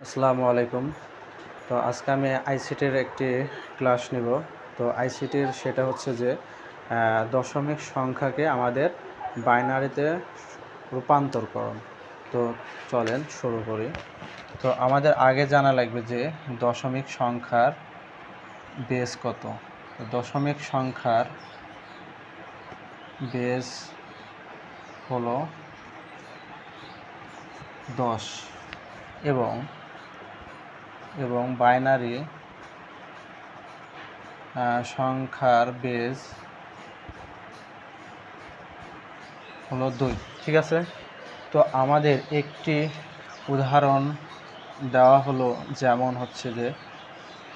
আসসালামু আলাইকুম। তো আজকে আমি আইসিটির একটি ক্লাস নিব। তো আইসিটির সেটা হচ্ছে যে দশমিক সংখ্যাকে আমাদের বাইনারিতে রূপান্তরকরণ। তো চলেন শুরু করি। তো আমাদের আগে জানা লাগবে যে, দশমিক সংখ্যার বেস কত। দশমিক সংখ্যার বেস হলো দশ এবং এবং বাইনারি সংখ্যার বেজ হলো দুই, ঠিক আছে? তো আমাদের একটি উদাহরণ দেওয়া হলো যেমন হচ্ছে যে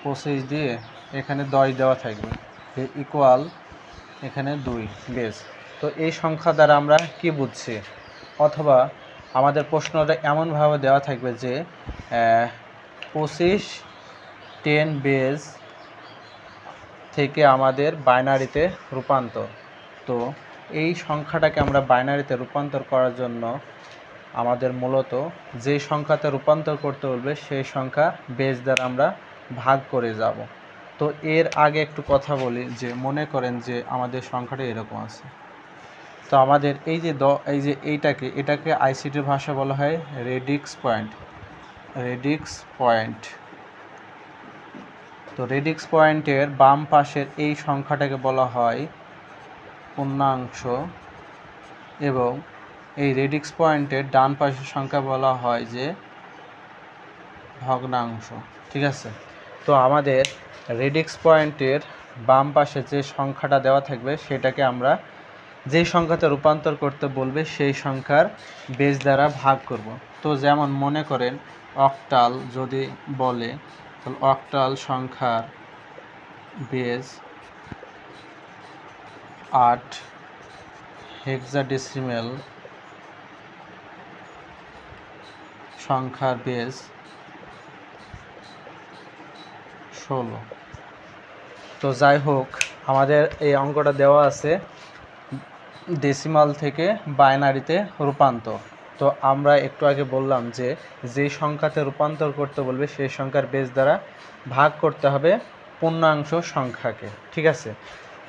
পঁচিশ দিয়ে এখানে দশ দেওয়া থাকবে, যে ইকুয়াল এখানে দুই বেজ তো এই সংখ্যা দ্বারা আমরা কি বুঝছি? অথবা আমাদের প্রশ্নটা এমনভাবে দেওয়া থাকবে যে পঁচিশ টেন বেজ থেকে আমাদের বাইনারিতে রূপান্তর। তো এই সংখ্যাটাকে আমরা বাইনারিতে রূপান্তর করার জন্য আমাদের মূলত যে সংখ্যাতে রূপান্তর করতে বলবে, সেই সংখ্যা বেজ দ্বারা আমরা ভাগ করে যাব। তো এর আগে একটু কথা বলি যে, মনে করেন যে আমাদের সংখ্যাটা এরকম আছে। তো আমাদের এই যে দ, এই যে এইটাকে, এটাকে আইসিটির ভাষা বলা হয় রেডিক্স পয়েন্ট। Radix point. তো রেডিক্স পয়েন্টের বাম পাশের এই সংখ্যাটাকে বলা হয় পূর্ণাংশ এবং এই রেডিক্স পয়েন্টের ডান পাশের সংখ্যা বলা হয় যে ভগ্নাংশ। ঠিক আছে? তো আমাদের রেডিক্স পয়েন্টের বাম পাশে যে সংখ্যাটা দেওয়া থাকবে সেটাকে আমরা যেই সংখ্যাতে রূপান্তর করতে বলবে, সেই সংখ্যার বেজ দ্বারা ভাগ করব। তো যেমন মনে করেন অক্টাল যদি বলে, তাহলে অক্টাল সংখ্যার বেজ আট হেক্সাডেসিমেল সংখ্যার বেজ ষোলো। তো যাই হোক, আমাদের এই অঙ্কটা দেওয়া আছে। ডেসিমাল থেকে বাইনারিতে রূপান্তর। তো আমরা একটু আগে বললাম যে যেই সংখ্যাতে রূপান্তর করতে বলবে, সেই সংখ্যার বেজ দ্বারা ভাগ করতে হবে পূর্ণাংশ সংখ্যাকে, ঠিক আছে?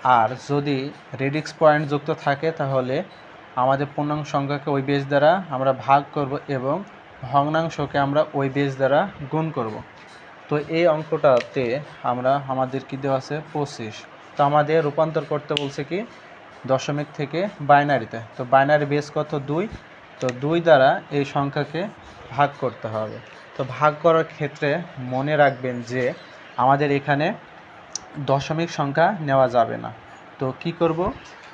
আর যদি রেডিক্স পয়েন্ট যুক্ত থাকে, তাহলে আমাদের পূর্ণাংশ সংখ্যাকে ওই বেজ দ্বারা আমরা ভাগ করব এবং ভগ্নাংশকে আমরা ওই বেজ দ্বারা গুণ করব। তো এই অঙ্কটাতে আমরা, আমাদের কি দেওয়া আছে? পঁচিশ। তো আমাদের রূপান্তর করতে বলছে কি? দশমিক থেকে বাইনারিতে। তো বাইনারি বেস কত? দুই। তো দুই দ্বারা এই সংখ্যাকে ভাগ করতে হবে। তো ভাগ করার ক্ষেত্রে মনে রাখবেন যে আমাদের এখানে দশমিক সংখ্যা নেওয়া যাবে না। তো কি করব?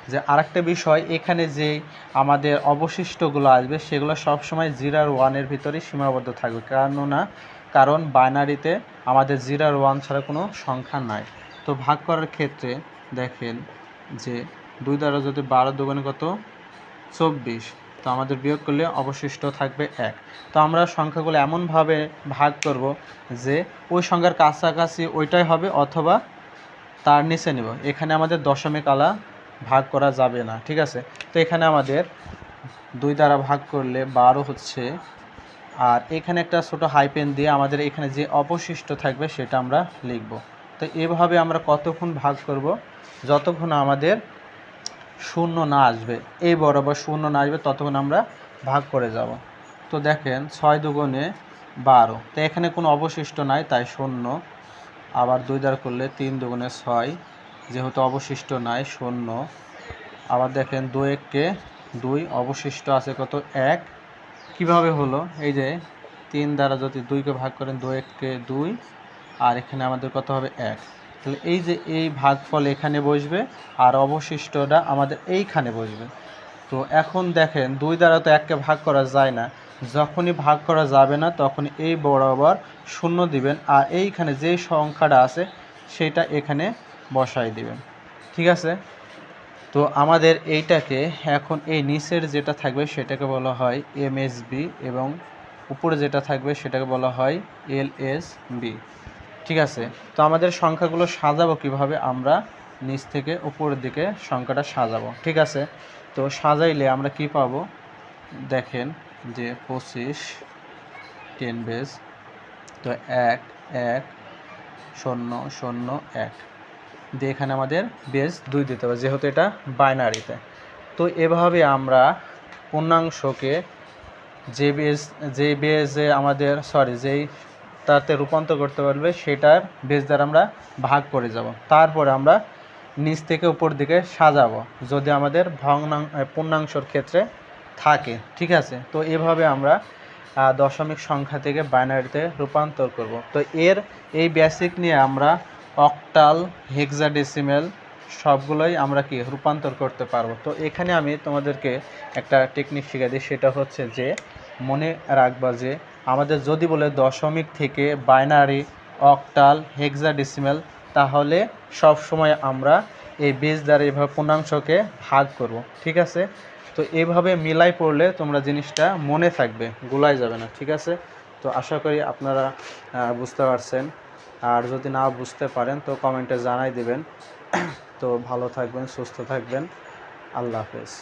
যে আরেকটা বিষয়, এখানে যে আমাদের অবশিষ্টগুলো আসবে, সেগুলো সবসময় জিরার ওয়ানের ভিতরেই সীমাবদ্ধ থাকবে। কেননা, কারণ বাইনারিতে আমাদের জিরার ওয়ান ছাড়া কোনো সংখ্যা নাই। তো ভাগ করার ক্ষেত্রে দেখেন যে দুই দ্বারা যদি বারো দুগুণে কত? চব্বিশ। তো আমাদের বিয়োগ করলে অবশিষ্ট থাকবে এক। তো আমরা সংখ্যাগুলো এমনভাবে ভাগ করব যে ওই সংখ্যার কাছাকাছি ওইটাই হবে অথবা তার নিচে নেব। এখানে আমাদের দশমিক আলা ভাগ করা যাবে না, ঠিক আছে? তো এখানে আমাদের দুই দ্বারা ভাগ করলে বারো হচ্ছে। আর এখানে একটা ছোট হাইপেন দিয়ে আমাদের এখানে যে অবশিষ্ট থাকবে সেটা আমরা লিখব। তো এভাবে আমরা কতক্ষণ ভাগ করব? যতক্ষণ আমাদের শূন্য না আসবে, এই বরাবর শূন্য না আসবে, ততক্ষণ আমরা ভাগ করে যাব। তো দেখেন, ছয় দুগুণে বারো। তো এখানে কোনো অবশিষ্ট নাই, তাই শূন্য। আবার দুই দ্বারা করলে তিন দুগুণে ছয়। যেহেতু অবশিষ্ট নাই, শূন্য। আবার দেখেন দুই এককে দুই, অবশিষ্ট আছে কত? এক। কীভাবে হলো? এই যে, তিন দ্বারা যদি দুইকে ভাগ করেন দুই এককে দুই, আর এখানে আমাদের কত হবে? এক। তাহলে এই যে এই ভাগফল এখানে বসবে আর অবশিষ্টটা আমাদের এইখানে বসবে। তো এখন দেখেন দুই দ্বারা তো এককে ভাগ করা যায় না। যখনই ভাগ করা যাবে না তখন এই বরাবর শূন্য দিবেন আর এইখানে যেই সংখ্যাটা আছে সেটা এখানে বসাই দিবেন। ঠিক আছে? তো আমাদের এইটাকে এখন এই নিচের যেটা থাকবে সেটাকে বলা হয় এমএসবি এবং উপরে যেটা থাকবে সেটাকে বলা হয় এলএসবি ঠিক আছে? তো আমাদের সংখ্যাগুলো সাজাবো কীভাবে? আমরা নিচ থেকে উপরের দিকে সংখ্যাটা সাজাবো। ঠিক আছে? তো সাজাইলে আমরা কি পাবো? দেখেন যে পঁচিশ, টেন বেস, তো এক এক, শূন্য শূন্য, এক। দিয়ে এখানে আমাদের বেস দুই দিতে হবে, যেহেতু এটা বাইনারিতে। তো এভাবে আমরা পূর্ণাংশকে যে বেস, যে বেজে আমাদের সরি যেই তাতে রূপান্তর করতে পারবে, সেটার বেস দ্বারা আমরা ভাগ করে যাব। তারপরে আমরা নিচ থেকে উপর দিকে সাজাবো, যদি আমাদের ভগ্নাং পূর্ণাংশর ক্ষেত্রে থাকে, ঠিক আছে? তো এভাবে আমরা দশমিক সংখ্যা থেকে বাইনারিতে রূপান্তর করব। তো এর এই বেসিক নিয়ে আমরা অক্টাল হেক্সাডেসিমেল সবগুলোই আমরা কি রূপান্তর করতে পারব? তো এখানে আমি তোমাদেরকে একটা টেকনিক শিখিয়ে দিই, সেটা হচ্ছে যে মনে রাখবা যে আমাদের যদি বলে দশমিক থেকে বাইনারি, অক্টাল, হেক্সাডেসিমেল, তাহলে সব সময় আমরা এই বেস দ্বারা এইভাবে পূর্ণাংশকে ভাগ করব, ঠিক আছে? তো এভাবে মিলাই পড়লে তোমরা জিনিসটা মনে থাকবে, গুলাই যাবে না, ঠিক আছে? তো আশা করি আপনারা বুঝতে পারছেন। আর যদি না বুঝতে পারেন, তো কমেন্টে জানাই দেবেন। তো ভালো থাকবেন, সুস্থ থাকবেন। আল্লাহ হাফেজ।